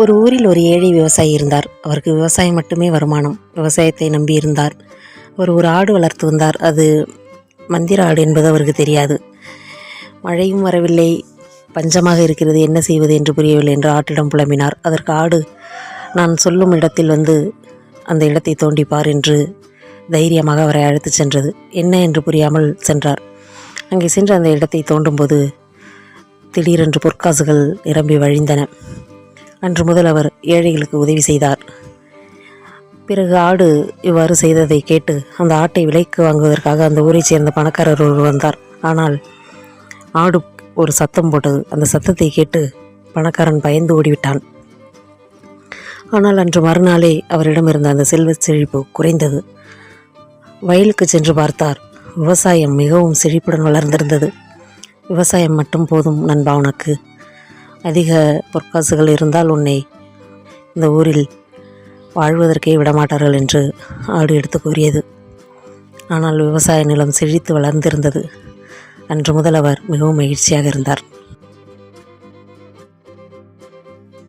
ஒரு ஊரில் ஒரு ஏழை விவசாயி இருந்தார். அவருக்கு விவசாயம் மட்டுமே வருமானம். விவசாயத்தை நம்பி இருந்தார். அவர் ஒரு ஆடு வளர்த்து வந்தார். அது மந்திர ஆடு என்பது அவருக்கு தெரியாது. மழையும் வரவில்லை. பஞ்சமாக இருக்கிறது. என்ன செய்வது என்று புரியவில்லை என்று ஆட்டிடம் புலம்பினார். அதற்கு ஆடு நான் சொல்லும் இடத்தில் வந்து அந்த இடத்தை தோண்டிப்பார் என்று தைரியமாக அவரை அழைத்துச் சென்றது. என்ன என்று புரியாமல் சென்றார். அங்கே சென்று அந்த இடத்தை தோண்டும்போது திடீரென்று பொற்காசுகள் நிரம்பி வழிந்தன. அன்று முதல் அவர் ஏழைகளுக்கு உதவி செய்தார். பிறகு ஆடு இவ்வாறு செய்ததை கேட்டு அந்த ஆட்டை விலைக்கு வாங்குவதற்காக அந்த ஊரைச் சேர்ந்த பணக்காரர் ஒருவர் வந்தார். ஆனால் ஆடு ஒரு சத்தம் போட்டது. அந்த சத்தத்தை கேட்டு பணக்காரன் பயந்து ஓடிவிட்டான். ஆனால் அன்று மறுநாளே அவரிடம் இருந்த அந்த செல்வ செழிப்பு குறைந்தது. வயலுக்கு சென்று பார்த்தார். விவசாயம் மிகவும் செழிப்புடன் வளர்ந்திருந்தது. விவசாயம் மட்டும் போதும் நண்பா உனக்கு. அதிக பொற்காசுகள் இருந்தால் உன்னை இந்த ஊரில் வாழ்வதற்கே விடமாட்டார்கள் என்று ஆடு எடுத்து கூறியது. ஆனால் விவசாய நிலம் செழித்து வளர்ந்திருந்தது. அன்று முதல் அவர் மிகவும் மகிழ்ச்சியாக இருந்தார்.